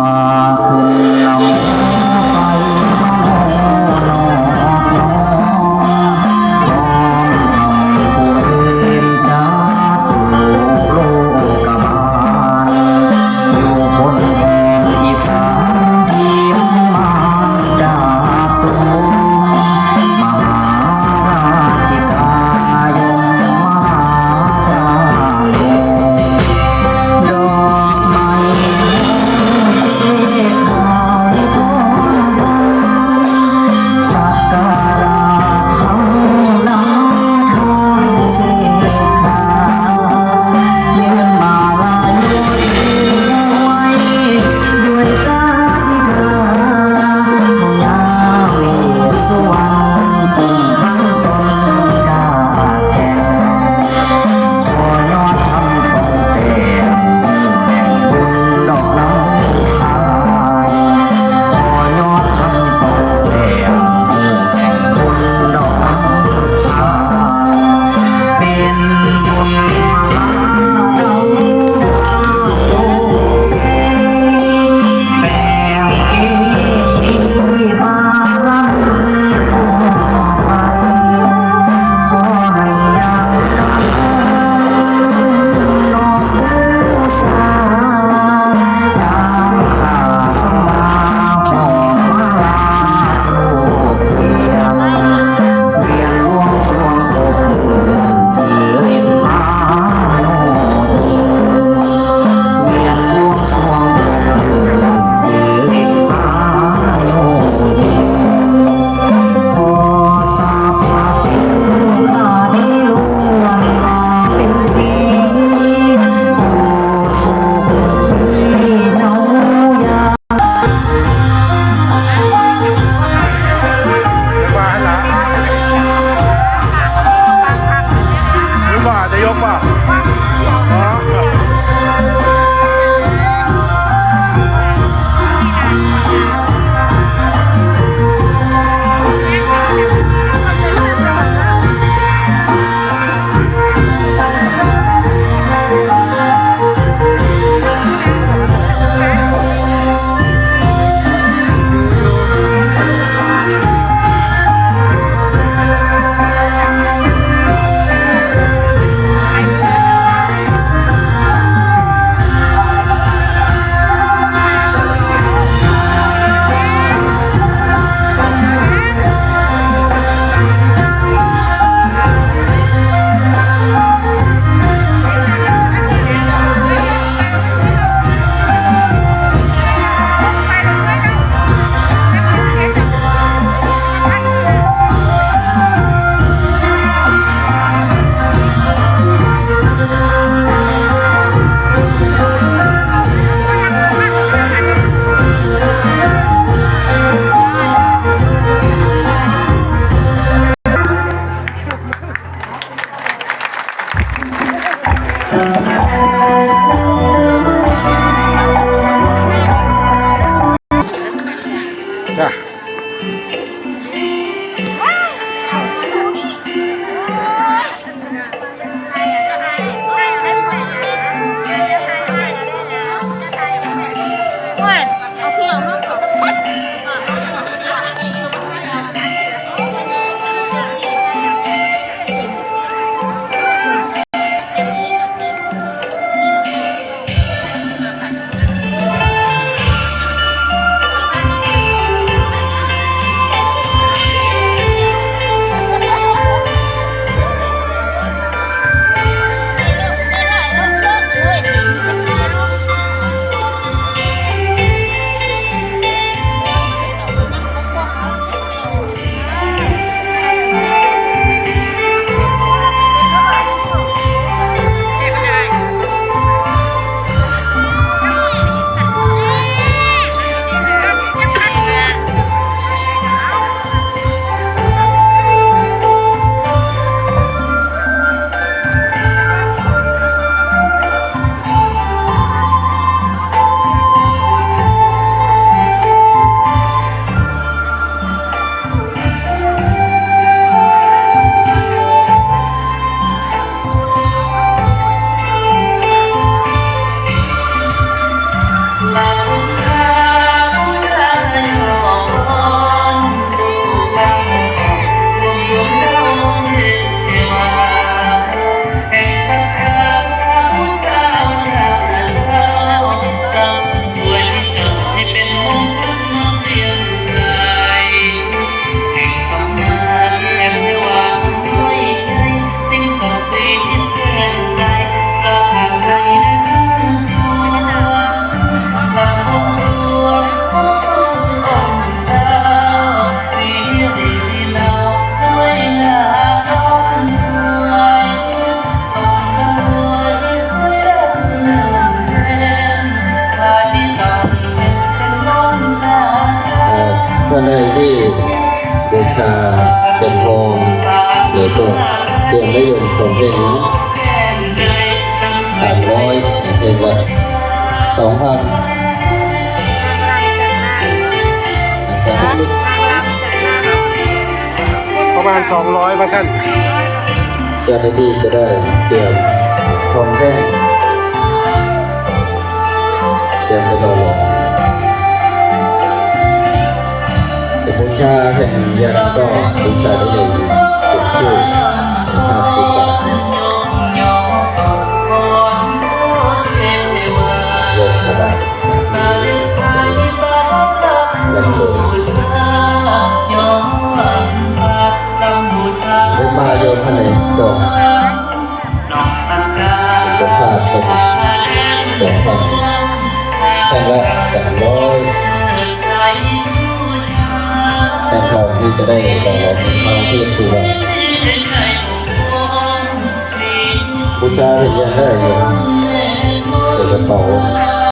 าคุณ บูชาเป็นทองหรือตัวเตรียมได้ยนของเพลงนี้สามร้อยเพลงละสองพันประมาณสองร้อยมาท่านเจ้าหน้าที่จะได้เตรียมทองแท่งเตรียมไปรอ บูชาแผ่นยันก็บูชาได้เลยจุดชื่อห้าสิบ จะได้รองรับมาที่คือว่าบูชาเห็นยันได้เงินใส่กระเป๋า